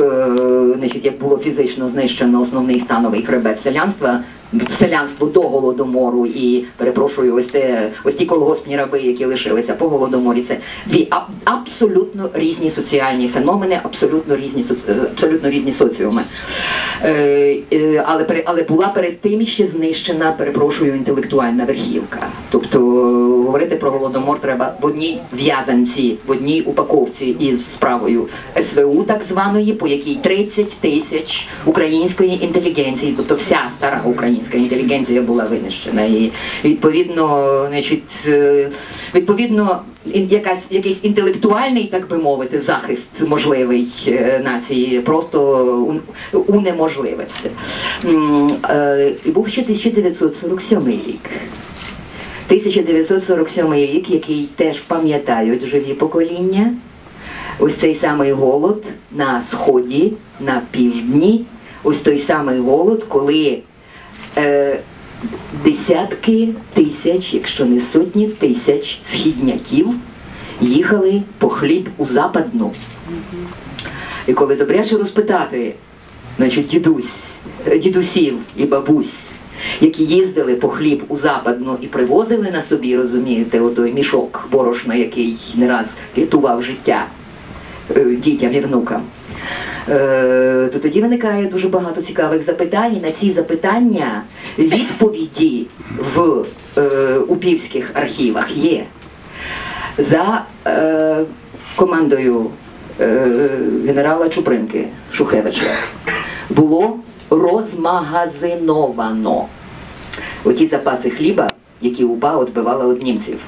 е, як було фізично знищено основний становий хребет селянства, селянство до голодомору і перепрошую, ось те, ось ті колгоспні раби, які лишилися по голодоморі. Це дві аб- абсолютно різні соціальні феномени, абсолютно різні е, абсолютно різні соціуми. Е, е, але але була перед тим ще знищена, перепрошую, інтелектуальна верхівка. Тобто говорити про голодомор треба в одній в'язанці, в одній упаковці із справою СВУ, так званої, по якій 30 тисяч української інтелігенції, тобто вся стара українська інтелігенція була винищена. І відповідно, значить, е, відповідно, якась якийсь інтелектуальний, так би мовити, захист можливий е, нації просто унеможливився. Е, І був ще 1947 рік. 1947 рік, який теж пам'ятають живі покоління. Ось цей самий голод на сході, на півдні, ось той самий голод, коли е, десятки тисяч, якщо не сотні тисяч східняків їхали по хліб у западну. І коли добряче розпитати, значить, дідусь, е, дідусів і бабусь, які їздили по хліб у западну і привозили на собі, розумієте, отой мішок борошна, який не раз рятував життя е, дітям і внукам. Е, То тоді виникає дуже багато цікавих запитань. І на ці запитання відповіді в е, упівських архівах є. За е, командою генерала Чупринки Шухевича було розмагазиновано оті запаси хліба, які УПА відбивала від німців.